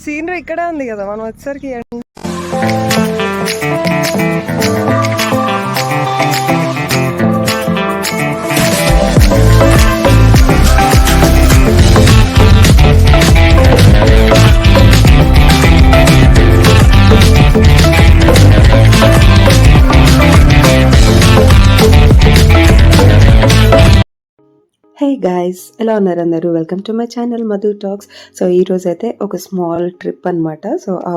మరి సీనరీ ఇక్కడే ఉంది కదా మనం వచ్చేసరికి హాయ్ గాయస్ ఎలా ఉన్నారు అందరూ? Welcome to my channel Madhu talks so ఈ రోజు అయితే ఒక స్మాల్ ట్రిప్ అన్నమాట. సో ఆ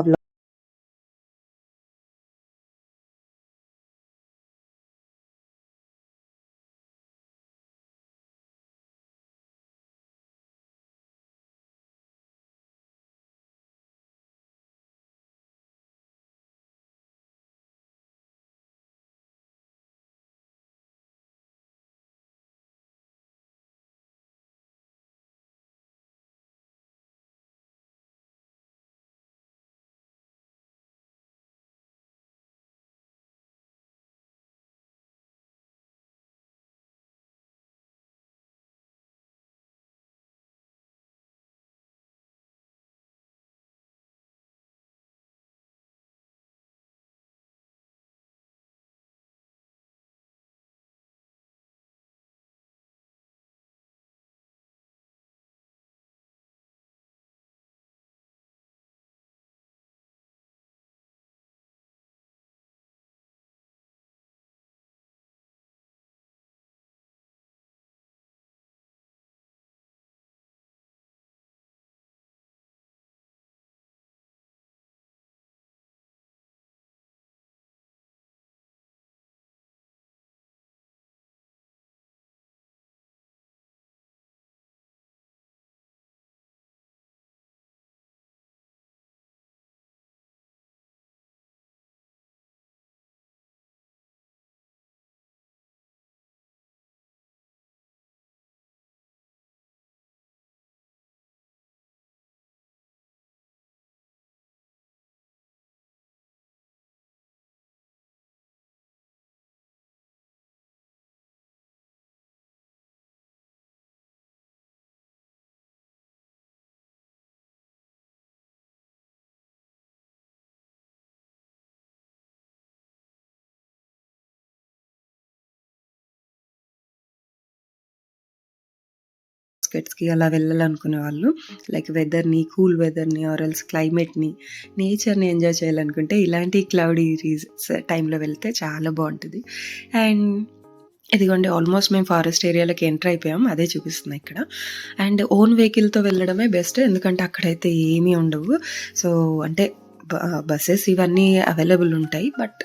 vlog కి అలా వెళ్ళాలనుకునే వాళ్ళు. లైక్ వెదర్ని కూల్ వెదర్ని ఆర్ ఎల్స్ క్లైమేట్ని నేచర్ని ఎంజాయ్ చేయాలనుకుంటే ఇలాంటి క్లౌడీ రీజన్స్ టైంలో వెళ్తే చాలా బాగుంటుంది. అండ్ ఇదిగోండి ఆల్మోస్ట్ మేము ఫారెస్ట్ ఏరియాలోకి ఎంటర్ అయిపోయాం. అదే చూపిస్తుంది ఇక్కడ. అండ్ ఓన్ వెహికల్తో వెళ్ళడమే బెస్ట్. ఎందుకంటే అక్కడైతే ఏమీ ఉండవు. సో అంటే బస్సెస్ ఇవన్నీ అవైలబుల్ ఉంటాయి. బట్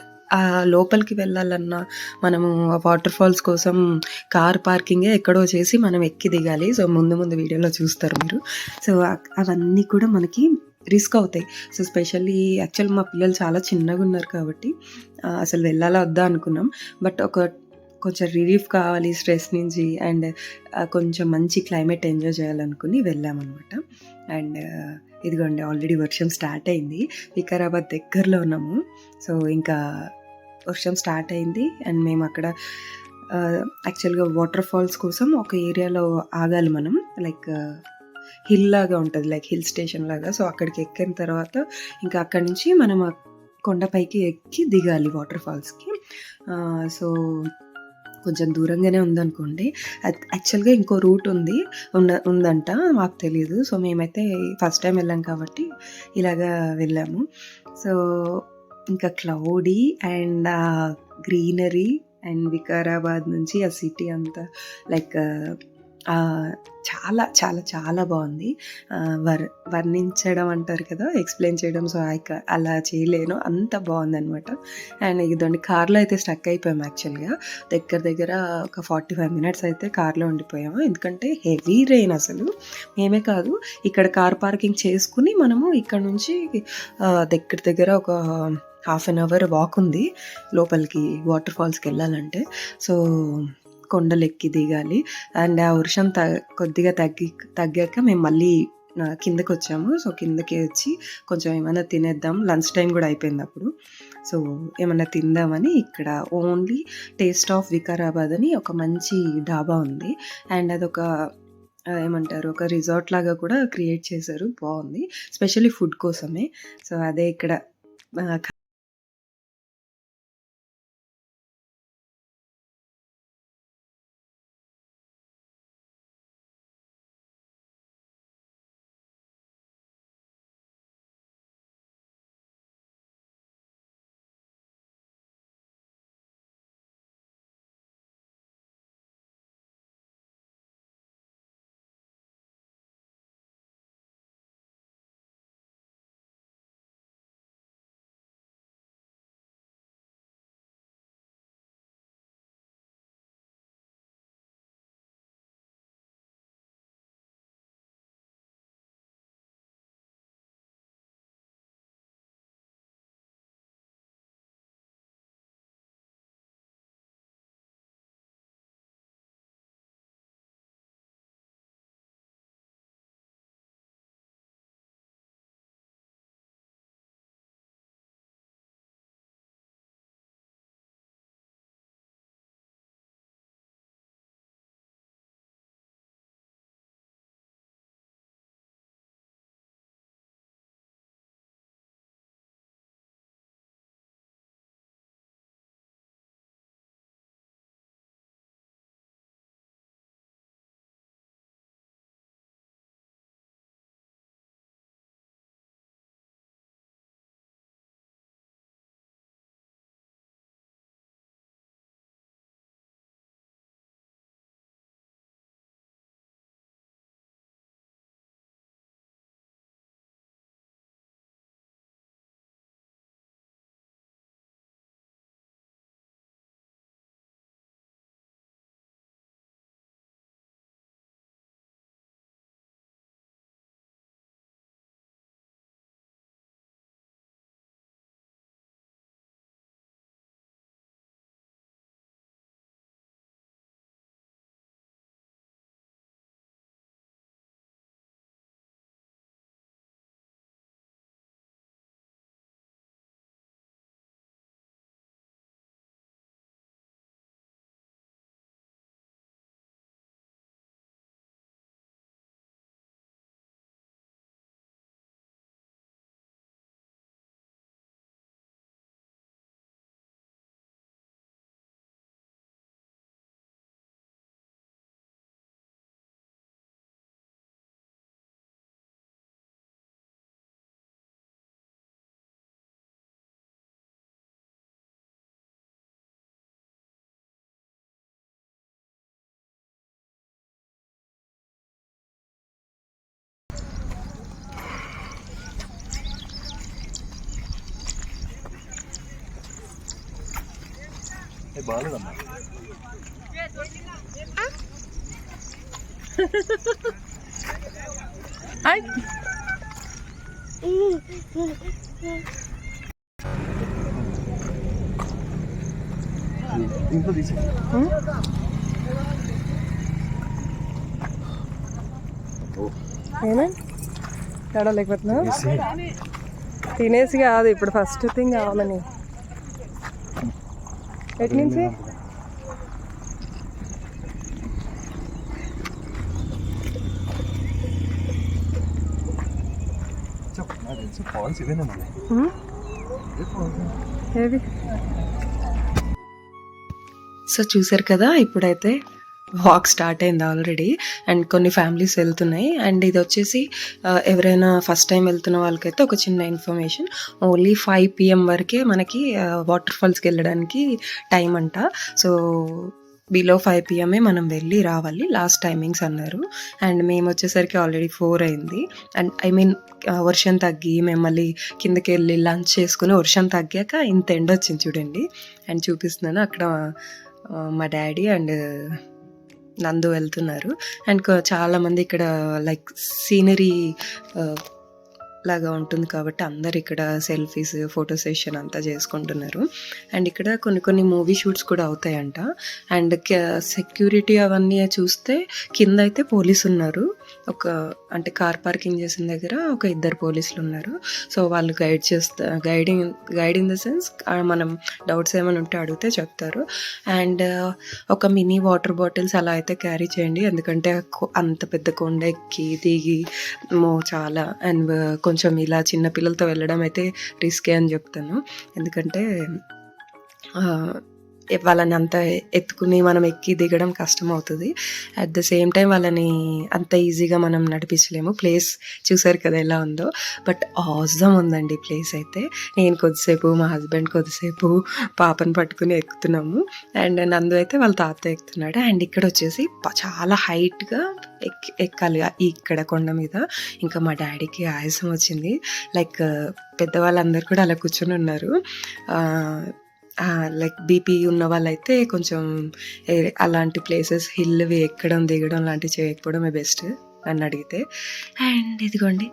లోపలికి వెళ్ళాలన్నా మనము వాటర్ ఫాల్స్ కోసం కార్ పార్కింగే ఎక్కడో చేసి మనం ఎక్కి దిగాలి. సో ముందు ముందు వీడియోలో చూస్తారు మీరు. సో అవన్నీ కూడా మనకి రిస్క్ అవుతాయి. సో స్పెషల్లీ యాక్చువల్ మా పిల్లలు చాలా చిన్నగా ఉన్నారు కాబట్టి అసలు వెళ్ళాలా వద్దా అనుకున్నాం. బట్ ఒక కొంచెం రిలీఫ్ కావాలి స్ట్రెస్ నుంచి అండ్ కొంచెం మంచి క్లైమేట్ ఎంజాయ్ చేయాలనుకుని వెళ్ళామన్నమాట. అండ్ ఇదిగోండి ఆల్రెడీ వర్షం స్టార్ట్ అయింది. వికారాబాద్ దగ్గరలో ఉన్నాము. సో ఇంకా వర్షం స్టార్ట్ అయింది. అండ్ మేము అక్కడ యాక్చువల్గా వాటర్ ఫాల్స్ కోసం ఒక ఏరియాలో ఆగాలి మనం. లైక్ హిల్ లాగా ఉంటుంది లైక్ హిల్ స్టేషన్ లాగా. సో అక్కడికి ఎక్కిన తర్వాత ఇంకా అక్కడి నుంచి మనం కొండపైకి ఎక్కి దిగాలి వాటర్ ఫాల్స్కి. సో కొంచెం దూరంగానే ఉందనుకోండి. యాక్చువల్గా ఇంకో రూట్ ఉంది. ఉన్న ఉందంట మాకు తెలియదు సో మేమైతే ఫస్ట్ టైం వెళ్ళాం కాబట్టి ఇలాగా వెళ్ళాము. సో ఇంకా cloudy and greenery and Vikarabad నుంచి ఆ సిటీ అంతా లైక్ చాలా చాలా చాలా బాగుంది. వర్ వర్ణించడం అంటారు కదా ఎక్స్ప్లెయిన్ చేయడం. సో అలా చేయలేను. అంత బాగుందనమాట అండ్ ఇదండి కార్లో అయితే స్టక్ అయిపోయాము యాక్చువల్గా. దగ్గర దగ్గర ఒక ఫార్టీ ఫైవ్ మినిట్స్ అయితే కార్లో ఉండిపోయాము. ఎందుకంటే హెవీ రెయిన్ అసలు. మేమే కాదు ఇక్కడ కార్ పార్కింగ్ చేసుకుని మనము ఇక్కడ నుంచి దగ్గర దగ్గర ఒక హాఫ్ అన్ అవర్ వాక్ ఉంది. లోపలికి వాటర్ ఫాల్స్కి వెళ్ళాలంటే. సో కొండలు ఎక్కి దిగాలి. అండ్ ఆ వర్షం త కొద్దిగా తగ్గి తగ్గాక మేము మళ్ళీ కిందకి వచ్చాము సో కిందకి వచ్చి కొంచెం ఏమైనా తినేద్దాం. లంచ్ టైం కూడా అయిపోయింది అప్పుడు. సో ఏమైనా తిందామని ఇక్కడ ఓన్లీ టేస్ట్ ఆఫ్ వికారాబాద్ అని ఒక మంచి డాబా ఉంది. అండ్ అదొక ఏమంటారు ఒక రిసార్ట్ లాగా కూడా క్రియేట్ చేశారు. బాగుంది. స్పెషల్లీ ఫుడ్ కోసమే. సో, అదే ఇక్కడ బాగాలేదమ్మా. ఇంట్లో తీసే ఏమే తడలేకపోతున్నా తినేసి కాదు ఇప్పుడు ఫస్ట్ థింగ్ కావాలని. ఎటు నుంచి? ఫాల్స్ ఇవేనా ఏవి సో చూసారు కదా ఇప్పుడైతే వాక్ స్టార్ట్ అయింది ఆల్రెడీ. అండ్ కొన్ని ఫ్యామిలీస్ వెళ్తున్నాయి. అండ్ ఇది వచ్చేసి ఎవరైనా ఫస్ట్ టైం వెళ్తున్న వాళ్ళకైతే ఒక చిన్న ఇన్ఫర్మేషన్. ఓన్లీ ఫైవ్ పిఎం వరకే మనకి వాటర్ ఫాల్స్కి వెళ్ళడానికి టైం అంట. సో బిలో ఫైవ్ పిఎంఏ మనం వెళ్ళి రావాలి. లాస్ట్ టైమింగ్స్ అన్నారు. అండ్ మేము వచ్చేసరికి ఆల్రెడీ ఫోర్ అయింది. అండ్ ఐ మీన్ వర్షం తగ్గి మిమ్మల్ని కిందకి వెళ్ళి లంచ్ చేసుకుని వర్షం తగ్గాక ఇంత ఎండ వచ్చింది చూడండి. అండ్ చూపిస్తున్నాను అక్కడ మా డాడీ అండ్ నందు వెళ్తున్నారు. అండ్ చాలామంది ఇక్కడ లైక్ సీనరీ లాగా ఉంటుంది కాబట్టి అందరు ఇక్కడ సెల్ఫీస్ ఫోటో సెషన్ అంతా చేసుకుంటున్నారు. అండ్ ఇక్కడ కొన్ని కొన్ని మూవీ షూట్స్ కూడా అవుతాయంట. అండ్ సెక్యూరిటీ అవన్నీ చూస్తే కింద అయితే పోలీస్ ఉన్నారు ఒక అంటే కార్ పార్కింగ్ చేసిన దగ్గర ఒక ఇద్దరు పోలీసులు ఉన్నారు. సో వాళ్ళు గైడ్ చేస్తా guiding guide in the sense మనం డౌట్స్ ఏమైనా ఉంటే అడిగితే చెప్తారు. అండ్ ఒక మినీ వాటర్ బాటిల్స్ అలా అయితే క్యారీ చేయండి. ఎందుకంటే అంత పెద్ద కొండ ఎక్కి దిగి మో చాలా అండ్ కొంచెం ఇలా చిన్న పిల్లలతో వెళ్ళడం అయితే రిస్కే అని చెప్తాను. ఎందుకంటే వాళ్ళని అంత ఎత్తుకుని మనం ఎక్కి దిగడం కష్టం అవుతుంది అట్ ద సేమ్ టైం వాళ్ళని అంత ఈజీగా మనం నడిపించలేము. ప్లేస్ చూసారు కదా ఎలా ఉందో. బట్ ఆజమ్ ఉందండి ప్లేస్ అయితే. నేను కొద్దిసేపు మా హస్బెండ్ కొద్దిసేపు పాపను పట్టుకుని ఎక్కుతున్నాము. అండ్ నందు అయితే వాళ్ళ తాత ఎక్కుతున్నాడు. అండ్ ఇక్కడ వచ్చేసి చాలా హైట్గా ఎక్ ఎక్కాలి. ఇక్కడ కొండ మీద. ఇంకా మా డాడీకి ఆయాసం వచ్చింది. లైక్ పెద్దవాళ్ళందరూ కూడా అలా కూర్చొని ఉన్నారు. లైక్ బీపీ ఉన్న వాళ్ళైతే కొంచెం అలాంటి ప్లేసెస్ హిల్వి ఎక్కడం దిగడం లాంటివి చేయకపోవడమే బెస్ట్ నన్ను అడిగితే. అండ్ ఇదిగోండి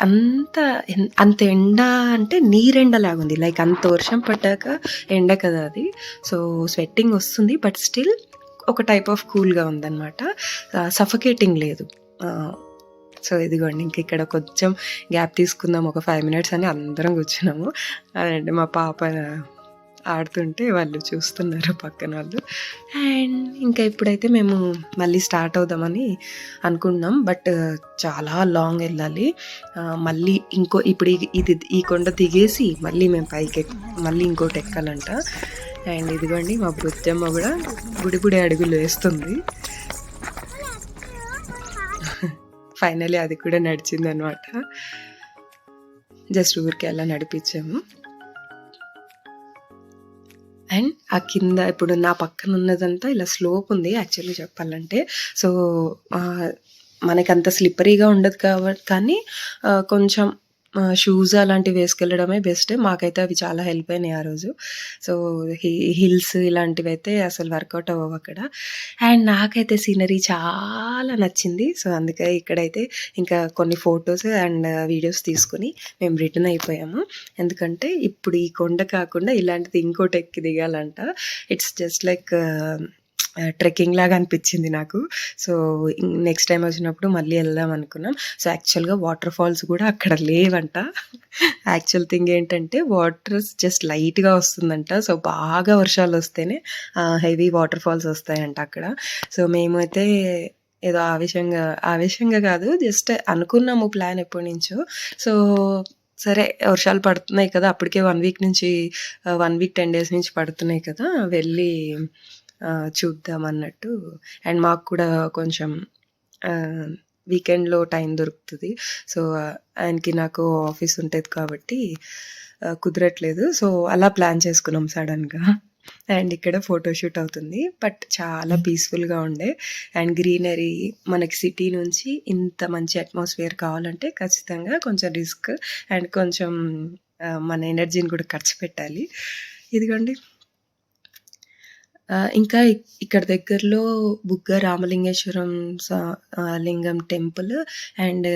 అంత అంత ఎండ అంటే నీరెండలాగా ఉంది లైక్ అంత వర్షం పడ్డాక ఎండ కదా అది. సో స్వెట్టింగ్ వస్తుంది బట్ స్టిల్ ఒక టైప్ ఆఫ్ కూల్గా ఉందన్నమాట. సఫకేటింగ్ లేదు. సో ఇదిగోండి ఇంక ఇక్కడ కొంచెం గ్యాప్ తీసుకుందాం ఒక ఫైవ్ మినిట్స్ అని అందరం కూర్చున్నాము. అండ్ మా పాప ఆడుతుంటే వాళ్ళు చూస్తున్నారు పక్కన వాళ్ళు. అండ్ ఇంకా ఇప్పుడైతే మేము మళ్ళీ స్టార్ట్ అవుదామని అనుకున్నాం. బట్ చాలా లాంగ్ వెళ్ళాలి. మళ్ళీ ఇంకో ఇప్పుడు ఇది ఈ కొండ దిగేసి మళ్ళీ మేము పైకి మళ్ళీ ఇంకోటి ఎక్కాలంట. అండ్ ఇదిగోండి మా బుద్ధమ్మ కూడా గుడి గుడి అడుగులు వేస్తుంది. ఫైనలీ అది కూడా నడిచింది అనమాట జస్ట్ ఊరికి అలా నడిపించాము. అండ్ ఆ కింద ఇప్పుడు నా పక్కన ఉన్నదంతా ఇలా స్లోప్ ఉంది యాక్చువల్లీ చెప్పాలంటే. సో మనకి అంత స్లిప్పరీగా ఉండదు కాబట్టి కానీ కొంచెం షూస్ అలాంటివి వేసుకెళ్ళడమే బెస్ట్ మాకైతే అవి చాలా హెల్ప్ అయినాయి ఆ రోజు. సో హిల్స్ ఇలాంటివి అయితే అసలు వర్కౌట్ అవ్వవు అక్కడ. అండ్ నాకైతే సీనరీ చాలా నచ్చింది. సో అందుకే ఇక్కడైతే ఇంకా కొన్ని ఫొటోస్ అండ్ వీడియోస్ తీసుకుని మేము రిటర్న్ అయిపోయాము. ఎందుకంటే ఇప్పుడు ఈ కొండ కాకుండా ఇలాంటిది ఇంకోటి ఎక్కి దిగాలంట. ఇట్స్ జస్ట్ లైక్ ట్రెక్కింగ్ లాగా అనిపించింది నాకు. సో నెక్స్ట్ టైం వచ్చినప్పుడు మళ్ళీ వెళ్దాం అనుకున్నాం. సో యాక్చువల్గా వాటర్ ఫాల్స్ కూడా అక్కడ లేవంట. యాక్చువల్ థింగ్ ఏంటంటే వాటర్ జస్ట్ లైట్గా వస్తుందంట. సో బాగా వర్షాలు వస్తేనే హెవీ వాటర్ ఫాల్స్ వస్తాయంట అక్కడ. సో మేమైతే ఏదో ఆవేశంగా ఆవేశంగా కాదు జస్ట్ అనుకున్నాము ప్లాన్ ఎప్పటి నుంచో. సో సరే వర్షాలు పడుతున్నాయి కదా అప్పటికే వన్ వీక్ నుంచి వన్ వీక్ టెన్ డేస్ నుంచి పడుతున్నాయి కదా వెళ్ళి చూద్దాం అన్నట్టు అండ్ మాకు కూడా కొంచెం వీకెండ్లో టైం దొరుకుతుంది. సో ఆయనకి నాకు ఆఫీస్ ఉంటుంది కాబట్టి కుదరట్లేదు. సో అలా ప్లాన్ చేసుకున్నాం సడన్గా. అండ్ ఇక్కడ ఫోటోషూట్ అవుతుంది. బట్ చాలా పీస్ఫుల్గా ఉండే. అండ్ గ్రీనరీ మనకి సిటీ నుంచి ఇంత మంచి అట్మాస్ఫియర్ కావాలంటే ఖచ్చితంగా కొంచెం రిస్క్ అండ్ కొంచెం మన ఎనర్జీని కూడా ఖర్చు పెట్టాలి. ఇదిగోండి. ఇంకా ఇక్కడ దగ్గరలో బుగ్గ రామలింగేశ్వరం సా- లింగం టెంపుల్ అండ్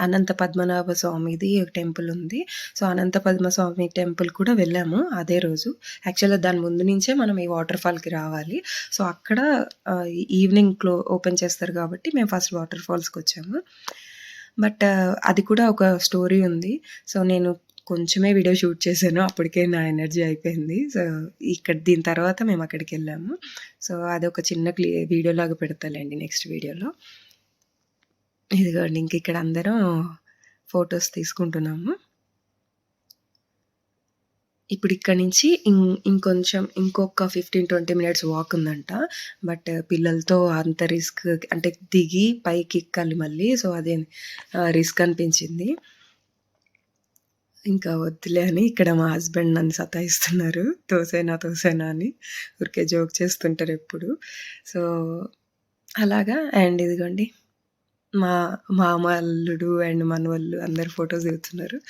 అనంత పద్మనాభ స్వామిది ఒక టెంపుల్ ఉంది. సో అనంత పద్మస్వామి టెంపుల్ కూడా వెళ్ళాము అదే రోజు. యాక్చువల్గా దాని ముందు నుంచే మనం ఈ వాటర్ ఫాల్కి రావాలి. సో అక్కడ ఈవినింగ్ క్లో ఓపెన్ చేస్తారు కాబట్టి మేము ఫస్ట్ వాటర్ ఫాల్స్కి వచ్చాము. బట్ అది కూడా ఒక స్టోరీ ఉంది. సో నేను కొంచెమే వీడియో షూట్ చేశాను అప్పటికే నా ఎనర్జీ అయిపోయింది. సో ఇక్కడ దీని తర్వాత మేము అక్కడికి వెళ్ళాము. సో అది ఒక చిన్న క్లి వీడియో లాగా పెడతాలేండి నెక్స్ట్ వీడియోలో. ఇదిగోండి ఇంక ఇక్కడ అందరం ఫొటోస్ తీసుకుంటున్నాము. ఇప్పుడు ఇక్కడ నుంచి ఇం ఇంకొంచెం ఇంకొక ఫిఫ్టీన్ ట్వంటీ మినిట్స్ వాక్ ఉందంట. బట్ పిల్లలతో అంత రిస్క్ అంటే దిగి పైకి ఎక్కాలి మళ్ళీ. సో అదే రిస్క్ అనిపించింది. ఇంకా వద్దులే అని ఇక్కడ మా హస్బెండ్ నన్ను సతాయిస్తున్నారు. తోసేనా తోసేనా అని. ఊరికే జోక్ చేస్తుంటారు ఎప్పుడు. సో అలాగా. అండ్ ఇదిగోండి. మా మామ అల్లుడు అండ్ మనవళ్ళు అందరు ఫొటోస్ దిగుతున్నారు.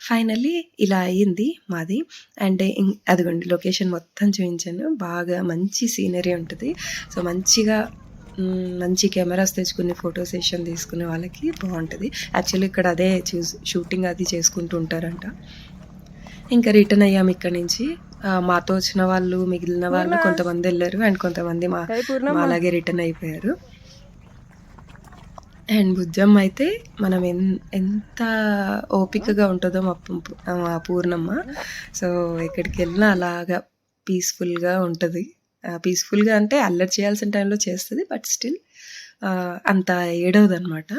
ఫైనల్లీ ఇలా అయ్యింది మాది. అండ్ ఇం- అదిగోండి లొకేషన్ మొత్తం చూపించాను బాగా మంచి సీనరీ ఉంటుంది. సో మంచిగా మంచి కెమెరాస్ తెచ్చుకుని ఫోటో సెషన్ తీసుకునే వాళ్ళకి బాగుంటుంది. యాక్చువల్లీ ఇక్కడ అదే చూస్ షూటింగ్ అది చేసుకుంటూ ఉంటారంట. ఇంకా రిటర్న్ అయ్యాము ఇక్కడ నుంచి. మాతో వచ్చిన వాళ్ళు మిగిలిన వాళ్ళు కొంతమంది వెళ్ళారు అండ్ కొంతమంది మా అలాగే రిటర్న్ అయిపోయారు. అండ్ బుజ్జమ్మ అయితే మనం ఎన్ ఎంత ఓపికగా ఉంటుందో మా పూర్ణమ్మ. సో ఎక్కడికి వెళ్ళినా అలాగా పీస్ఫుల్గా ఉంటుంది. పీస్ఫుల్గా అంటే అల్లరి చేయాల్సిన టైంలో చేస్తుంది బట్ స్టిల్ అంత ఏడవదు అనమాట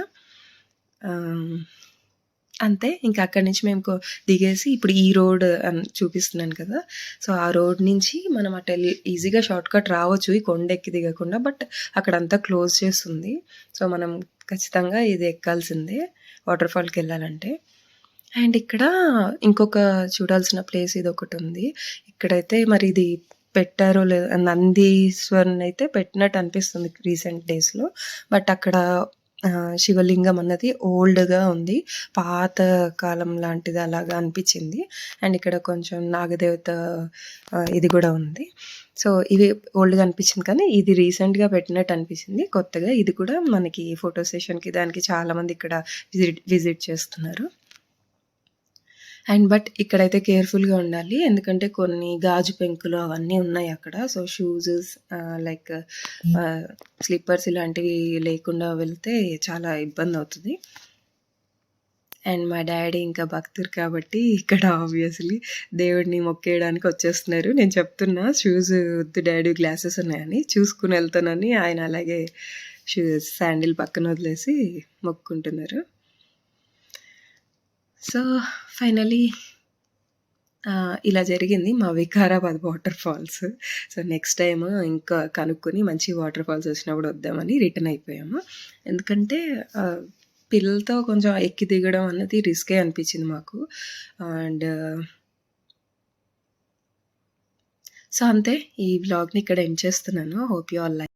అంతే ఇంకా అక్కడి నుంచి మేము దిగేసి ఇప్పుడు ఈ రోడ్ అని చూపిస్తున్నాను కదా. సో ఆ రోడ్ నుంచి మనం అటు వెళ్ళి ఈజీగా షార్ట్ కట్ రావచ్చు ఈ కొండ ఎక్కి దిగకుండా బట్ అక్కడంతా క్లోజ్ చేస్తుంది. సో మనం ఖచ్చితంగా ఇది ఎక్కాల్సిందే వాటర్ ఫాల్కి వెళ్ళాలంటే. అండ్ ఇక్కడ ఇంకొక చూడాల్సిన ప్లేస్ ఇది ఒకటి ఉంది. ఇక్కడైతే మరి ఇది పెట్టారో లేదు నందీశ్వరుని అయితే పెట్టినట్టు అనిపిస్తుంది రీసెంట్ డేస్లో బట్ అక్కడ శివలింగం అన్నది ఓల్డ్గా ఉంది. పాత కాలం లాంటిది అలాగా అనిపించింది. అండ్ ఇక్కడ కొంచెం నాగదేవత ఇది కూడా ఉంది. సో ఇది ఓల్డ్గా అనిపించింది కానీ ఇది రీసెంట్గా పెట్టినట్టు అనిపించింది. కొత్తగా ఇది కూడా మనకి ఫోటో సెషన్కి దానికి చాలామంది ఇక్కడ విజిట్ విజిట్ చేస్తున్నారు. అండ్ బట్ ఇక్కడైతే కేర్ఫుల్గా ఉండాలి. ఎందుకంటే కొన్ని గాజు పెంకులు అవన్నీ ఉన్నాయి అక్కడ. సో షూస్ లైక్ స్లిప్పర్స్ ఇలాంటివి లేకుండా వెళ్తే చాలా ఇబ్బంది అవుతుంది. అండ్ మా డాడీ ఇంకా భక్తురు కాబట్టి ఇక్కడ ఆబ్వియస్లీ దేవుడిని మొక్కేయడానికి వచ్చేస్తున్నారు. నేను చెప్తున్నా షూస్ వద్దు డాడీ గ్లాసెస్ ఉన్నాయని. చూసుకుని వెళ్తానని ఆయన అలాగే షూస్ శాండిల్ పక్కన వదిలేసి మొక్కుంటున్నారు. సో ఫైనలీ ఇలా జరిగింది మా Vikarabad water falls. So next time ఇంకా కనుక్కొని మంచి వాటర్ ఫాల్స్ వచ్చినప్పుడు వద్దామని రిటర్న్ అయిపోయాము. ఎందుకంటే పిల్లలతో కొంచెం ఎక్కి దిగడం అన్నది రిస్కే అనిపించింది మాకు. అండ్ సో అంతే. ఈ బ్లాగ్ని ఇక్కడ ఎండ్ చేస్తున్నాను. Hope you all like